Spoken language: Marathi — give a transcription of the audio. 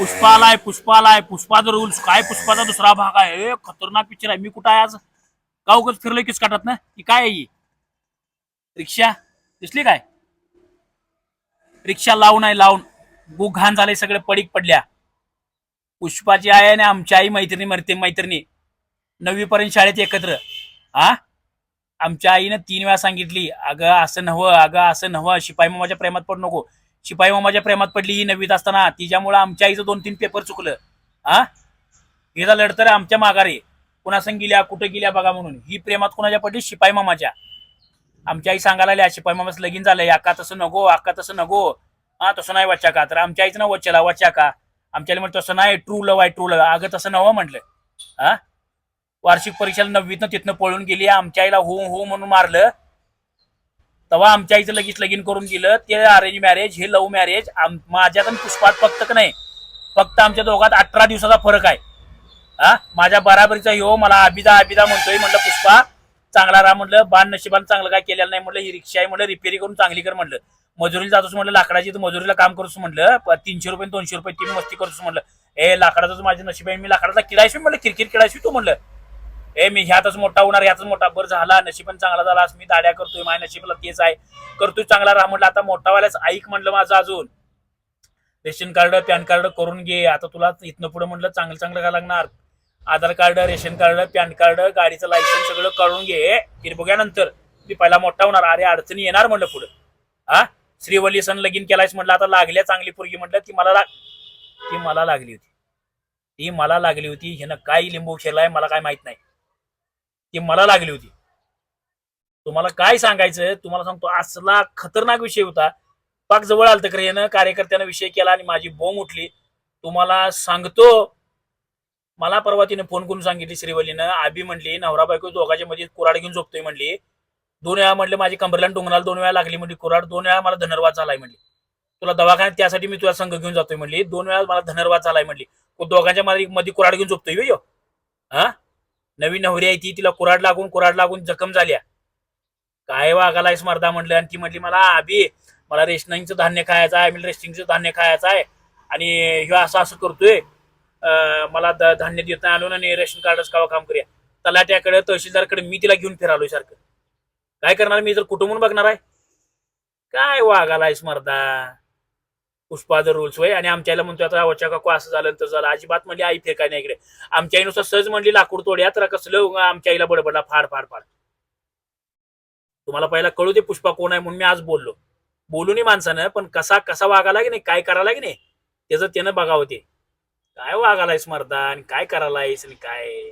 पुष्पा आलाय पुष्पा जर पुष्पाचा रूल्स काय पुष्पाचा दुसरा भाग आहे? ए, खतरनाक पिक्चर आहे. मी कुठं आहे आज? का उगाच फिरलोय किस काटत ना? ही काय आहे ही? रिक्षा? दिसली काय? रिक्षा लावून आहे लावून. गु घाण झाले सगळे पडीक पडल्या. पुष्पाची आई आणि आमची आई मैत्रिणी मरते मैत्रिणी. नववीपर्यंत शाळेत एकत्र. हा आमच्या आईनं तीन वेळा सांगितली अगं असं नव्हं अगं असं नव्हं शिपाई मामाच्या प्रेमात पडू नको. शिपाई मामाच्या प्रेमात पडली ही नववीत असताना. तिच्यामुळं आमच्या आईचं दोन तीन पेपर चुकलं. हा? हिचा लढतर आमच्या माघारी. कुणासंग गेल्या कुठं गेल्या बघा म्हणून. ही प्रेमात कुणाच्या पडली? शिपाई मामाच्या आमच्या आई सांगायला लागल्या शिपाई मामाचं लगीन झालंय. अक्का तसं नको अक्का तसं नको. हा तसं नाही वाचा का? तर आमच्या आईचं ना वचला वच्चा का? आमच्या आई म्हणतो तसं नाही ट्रू लव आहे ट्रू लव अगं तसं नवं म्हटलं. हा? वार्षिक परीक्षेला नववीतनं तिथनं पळून गेली. आमच्या आईला हो हो म्हणून मारलं. तेव्हा आमच्या आईचं लगेच लगीन करून गेलं ते अरेंज मॅरेज हे लव्ह मॅरेज माझ्यात आणि पुष्पात फक्त नाही फक्त आमच्या दोघात अठरा दिवसाचा फरक आहे. हा? माझ्या बराबरीचा हो मला आबिदा आबिदा म्हणतोय म्हणलं पुष्पा चांगला राहा म्हणलं बाण नशिबान चांगलं काय केलेलं नाही म्हटलं ही रिक्षा आहे म्हटलं रिपेरी करून चांगली कर म्हटलं मजुरीला जातोस म्हणलं लाकडाची तर मजुरीला काम करूस म्हणलं तीनशे रुपये दोनशे रुपये ती मस्ती करूस म्हणलं. ए लाकडाचं माझ्या नशीब आहे मी लाकडाचा किडायशी म्हटलं किरकिर किडायशी तू म्हणलं. ए मी ह्यातच मोठा होणार ह्यातच मोठा. बरं झाला नशीबन चांगला झाला मी दाड्या करतोय माझ्या नशिबाला तेच आहे. करतोय चांगला राहा म्हटलं. आता मोठा वाल्याच ऐक म्हणलं माझं अजून. रेशन कार्ड पॅन कार्ड करून घे. आता तुला इथनं पुढे म्हटलं चांगलं चांगलं काय लागणार? Aadhaar card ration card PAN card गाडीचं लायसन्स सगळं करून घे. बघ्यानंतर मी पहिला मोठा होणार. अरे अडचणी येणार म्हणलं पुढं. हा? श्रीवल्ली सण लगीन केलायस म्हटलं. आता लागल्या चांगली पोरगी म्हटलं. ती मला लाग ती मला लागली होती. ती मला लागली होती. हिनं काय लिंबू खेळलाय मला काय माहीत नाही. ती मला लागली होती. तुम्हाला काय सांगायचं? तुम्हाला सांगतो असला खतरनाक विषय होता. पाक जवळ आलत खरं यानं कार्यकर्त्यानं विषय केला आणि माझी बोंब उठली. तुम्हाला सांगतो मला परवा तिने फोन करून सांगितली श्रीवलीनं आबी म्हणली नवरा बायको दोघांच्या मध्ये कुराड घेऊन झोपतोय म्हणली. दोन वेळा म्हटले माझी कंबरला डोंगराला दोन वेळा लागली म्हणली कुराड दोन वेळा मला धनर्वाद झालाय म्हणली. तुला दवाखान्यात त्यासाठी मी तुला संघ घेऊन जातोय म्हणली. दोन वेळा मला धनर्वाद झालाय म्हणली. दोघांच्या मध्ये मध्ये कुराड घेऊन झोपतोय हा? नवीन नवरी आहे ती तिला कुराड लागून कुराड लागून जखम झाल्या काय वागायला स्मर्धा म्हटलं आणि ती म्हटली मला आबी मला रेशनिंगचं धान्य खायचं आहे मी रेशनिंगचं धान्य खायचं आहे. आणि ह्यो असं असं करतोय. मला धान्य देत नाही आणून आणि रेशन कार्डच कावा काम करूया. तलाट्याकडे तहसीलदारकडे मी तिला घेऊन फिरालोय सारखं. काय करणार मी? जर कुटुंबून बघणार आहे? काय वागायला स्मर्धा पुष्पा जर रुल्स होय. आणि आमच्याला म्हणतो आता वच्या काकू असं झालं तर झालं. अजिबात म्हणली आई फेकाय नाही इकडे. आमच्या आईनुसार सहज म्हणली लाकूड तोड्या तर कसलं आमच्या आईला बडबडला फाड फाड फाड. तुम्हाला पहिला कळू दे पुष्पा कोण आहे म्हणून मी आज बोललो. बोलूनही माणसानं पण कसा कसा वागायला की नाही काय करायला की नाही त्याचं त्यानं बघावं ते. काय वागायलायस मर्दा आणि काय करायलायस आणि काय?